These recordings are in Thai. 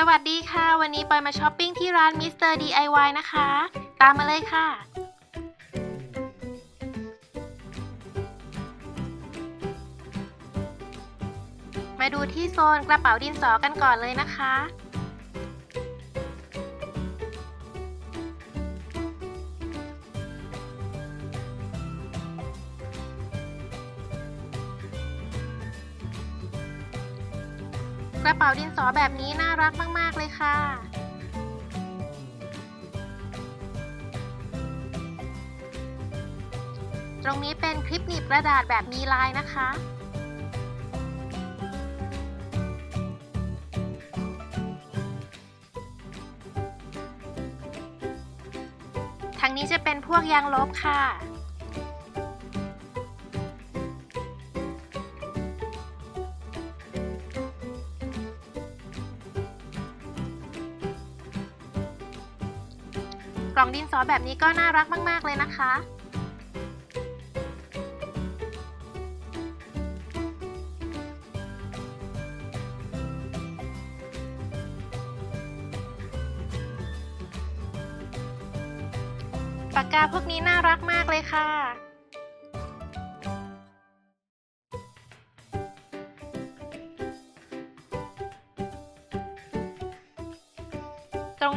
สวัสดีค่ะ วันนี้ปอยมาช้อปปิ้งที่ร้าน Mr. DIY นะคะ ตามมาเลยค่ะ มาดูที่โซนกระเป๋าดินสอกันก่อนเลยนะคะ ป๋าดินสอแบบนี้น่ารักมาก ๆ เลยค่ะ ตรงนี้เป็นคลิปหนีบกระดาษแบบมีลายนะคะทางนี้จะเป็นพวกยางลบค่ะ กล่องดินสอแบบนี้ก็น่ารักมาก ๆ เลยนะคะ ปากกาพวกนี้น่ารักมากเลยค่ะ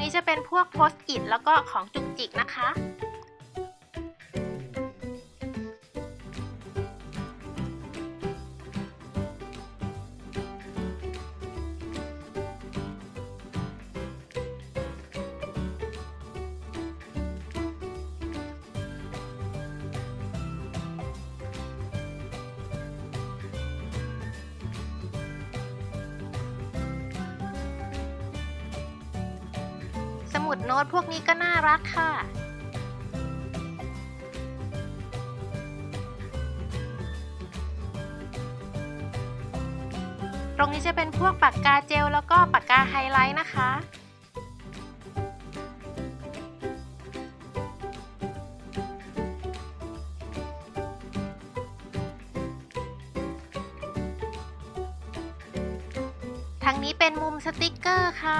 นี้จะเป็นพวกโพสต์อิทแล้วก็ของจุกจิกนะคะ มุดโน้ตพวกนี้ก็น่ารักค่ะ ตรงนี้จะเป็นพวกปากกาเจลแล้วก็ปากกาไฮไลท์นะคะทางนี้เป็นมุมสติกเกอร์ค่ะ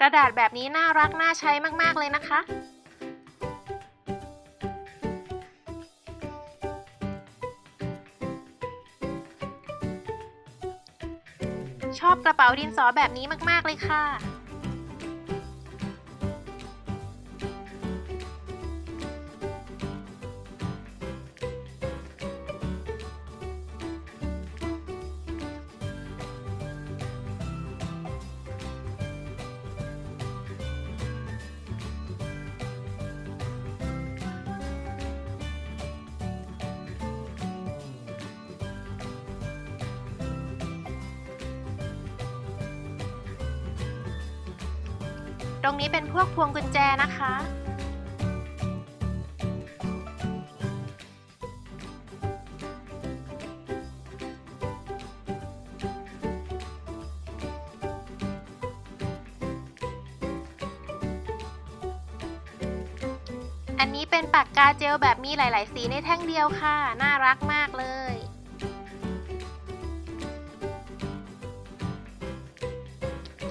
กระดาษแบบนี้น่ารักน่าใช้มาก ๆ เลยนะคะ ชอบกระเป๋าดินสอแบบนี้มาก ๆ เลยค่ะ รงนี้เป็นพวกพวงกุญแจนะคะ อันนี้เป็นปากกาเจลแบบมีหลาย ๆ สีในแท่งเดียวค่ะ น่ารักมากเลย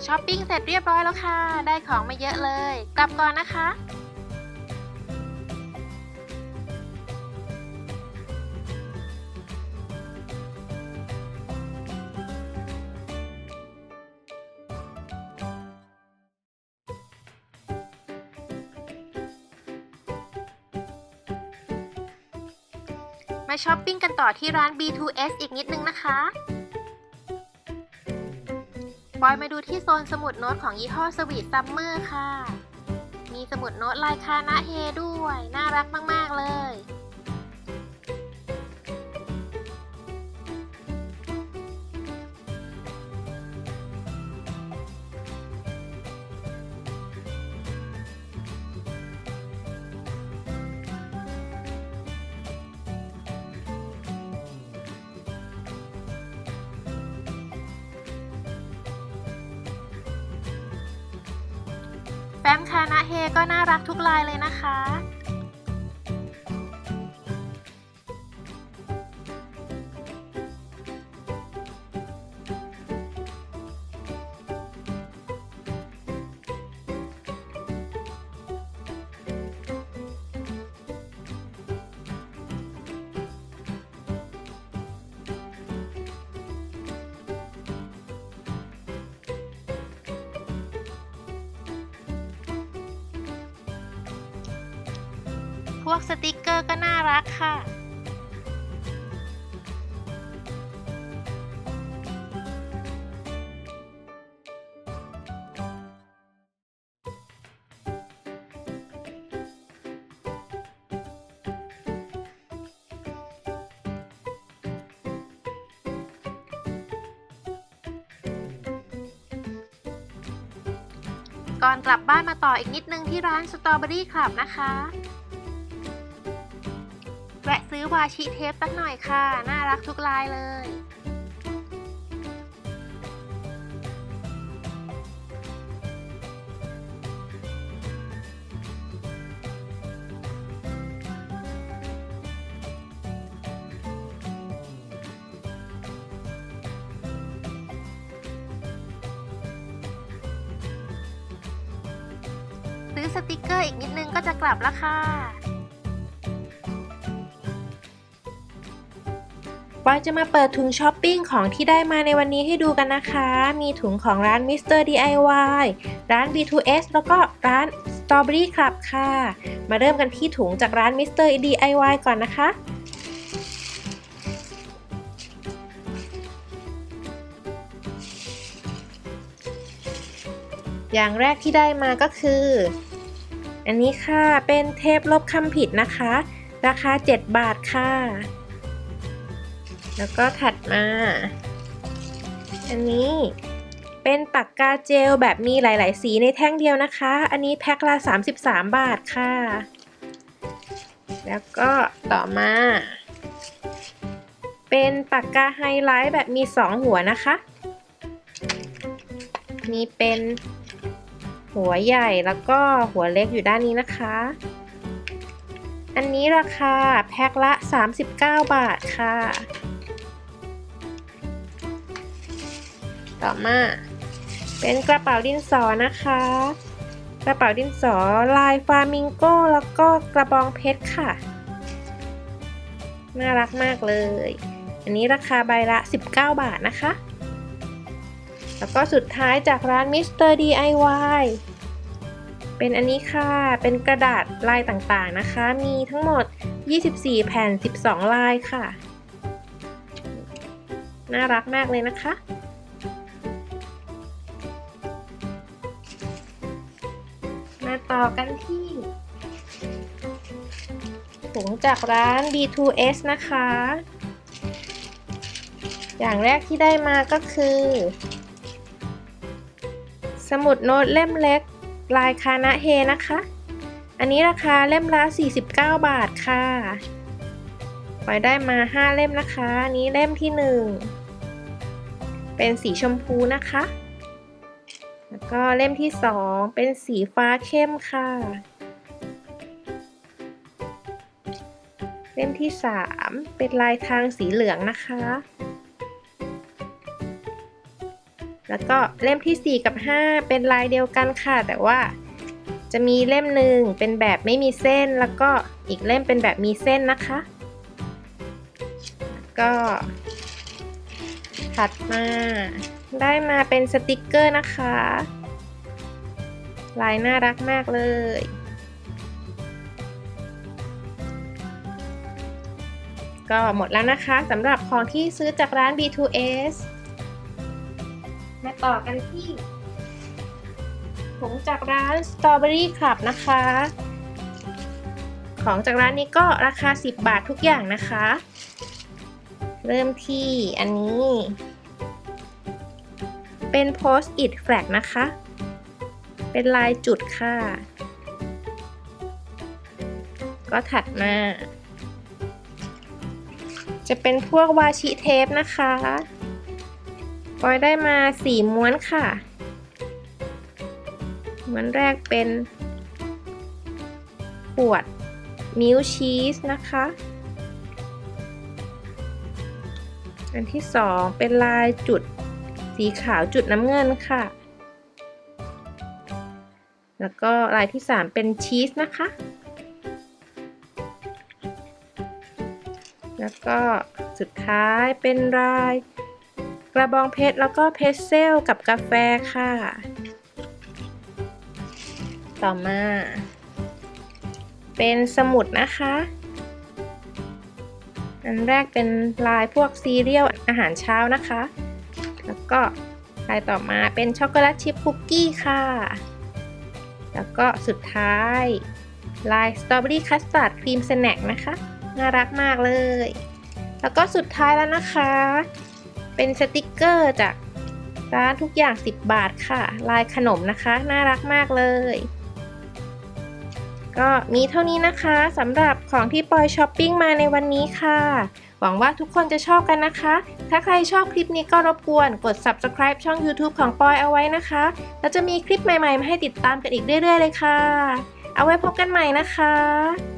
ช้อปปิ้งเสร็จเรียบร้อยแล้วค่ะ ได้ของมาเยอะเลย กลับก่อนนะคะมาช้อปปิ้งกันต่อที่ร้าน B2S อีกนิดนึงนะคะ อยมาดูที่โซนสมุดโน้ตของยี่ห้อสวีทซัมเมอร์ค่ะ มีสมุดโน้ตลายคานะเฮด้วย น่ารักมาก ๆ เลย ฟ้มคานะเฮก็น่ารักทุกลายเลยนะคะ วกสติกเกอร์ก็น่ารักค่ะ ก่อนกลับบ้านมาต่ออีกนิดนึงที่ร้านสตรอเบอรี่คลับนะคะแวะ ซื้อวาชิเทปสักหน่อยค่ะ น่ารักทุกลายเลย ซื้อสติกเกอร์อีกนิดนึงก็จะกลับแล้วค่ะ วายจะมาเปิดถุงช้อปปิ้งของที่ได้มาในวันนี้ให้ดูกันนะคะ มีถุงของร้าน Mr. DIY ร้าน B2S แล้วก็ร้าน Strawberry Club ค่ะ มาเริ่มกันที่ถุงจากร้าน Mr. DIY ก่อนนะคะอย่างแรกที่ได้มาก็คือ อันนี้ค่ะเป็นเทปลบคำผิดนะคะ ราคา 7 บาทค่ะ แล้วก็ถัดมา อันนี้เป็นปากกาเจลแบบมีหลาย ๆ สีในแท่งเดียวนะคะ อันนี้แพ็คละ 33 บาทค่ะ แล้วก็ต่อมา เป็นปากกาไฮไลท์แบบมี 2 หัวนะคะ มีเป็นหัวใหญ่แล้วก็หัวเล็กอยู่ด้านนี้นะคะ อันนี้ราคาแพ็คละ 39 บาทค่ะ ต่อมา เป็นกระเป๋าดินสอนะคะ กระเป๋าดินสอลายฟามิงโก้แล้วก็กระบองเพชรค่ะ น่ารักมากเลย อันนี้ราคาใบละ 19 บาทนะคะ แล้วก็สุดท้ายจากร้าน Mr. DIY เป็นอันนี้ค่ะ เป็นกระดาษลายต่างๆนะคะ มีทั้งหมด 24 แผ่น 12 ลายค่ะ น่ารักมากเลยนะคะ ต่อกันที่ถุงจากร้าน B2S นะคะ อย่างแรกที่ได้มาก็คือ สมุดโน้ตเล่มเล็ก ลายคานะเฮนะคะ อันนี้ราคาเล่มละ 49 บาทค่ะปอยได้มา 5 เล่มนะคะ อันนี้เล่มที่ 1 เป็นสีชมพูนะคะ ก็เล่มที่ 2 เป็นสีฟ้าเข้มค่ะ เล่มที่ 3 เป็นลายทางสีเหลืองนะคะ แล้วก็เล่มที่ 4 กับ 5 เป็นลายเดียวกันค่ะ แต่ว่าจะมีเล่มหนึ่งเป็นแบบไม่มีเส้นแล้วก็อีกเล่มเป็นแบบมีเส้นนะคะ ก็ถัดมาได้มาเป็นสติกเกอร์นะคะ ลายน่ารักมากเลย ก็หมดแล้วนะคะสำหรับของที่ซื้อจากร้าน B2S มาต่อกันที่ถุงจากร้าน Strawberry Club นะคะ ของจากร้านนี้ก็ราคา 10 บาททุกอย่างนะคะ เริ่มที่อันนี้ เป็น Post it flag นะคะ เป็นลายจุดค่ะ ก็ถัดมา จะเป็นพวกวาชิเทปนะคะปอยได้มาสี่ม้วนค่ะ ม้วนแรกเป็นขวดมิลชีสนะคะ อันที่สองเป็นลายจุดสีขาวจุดน้ำเงินค่ะ แล้วก็ลายที่สามเป็นชีสนะคะ แล้วก็สุดท้ายเป็นลายกระบองเพชรแล้วก็เพชรเซลกับกาแฟค่ะ ต่อมา เป็นสมุดนะคะ อันแรกเป็นลายพวกซีเรียลอาหารเช้านะคะ แล้วก็ลายต่อมาเป็นช็อกโกแลตชิพคุกกี้ค่ะ แล้วก็สุดท้ายลายสตรอเบอรี่คัสตาร์ดครีมสแน็คนะคะ น่ารักมากเลย แล้วก็สุดท้ายแล้วนะคะ เป็นสติกเกอร์จากร้านทุกอย่าง 10 บาทค่ะ ลายขนมนะคะ น่ารักมากเลย ก็มีเท่านี้นะคะสำหรับของที่ปอยช้อปปิ้งมาในวันนี้ค่ะ หวังว่าทุกคนจะชอบกันนะคะ ถ้าใครชอบคลิปนี้ก็รบกวนกด subscribe ช่อง YouTube ของปอยเอาไว้นะคะ แล้วจะมีคลิปใหม่ๆมาให้ติดตามกันอีกเรื่อยๆเลยค่ะ เอาไว้พบกันใหม่นะคะ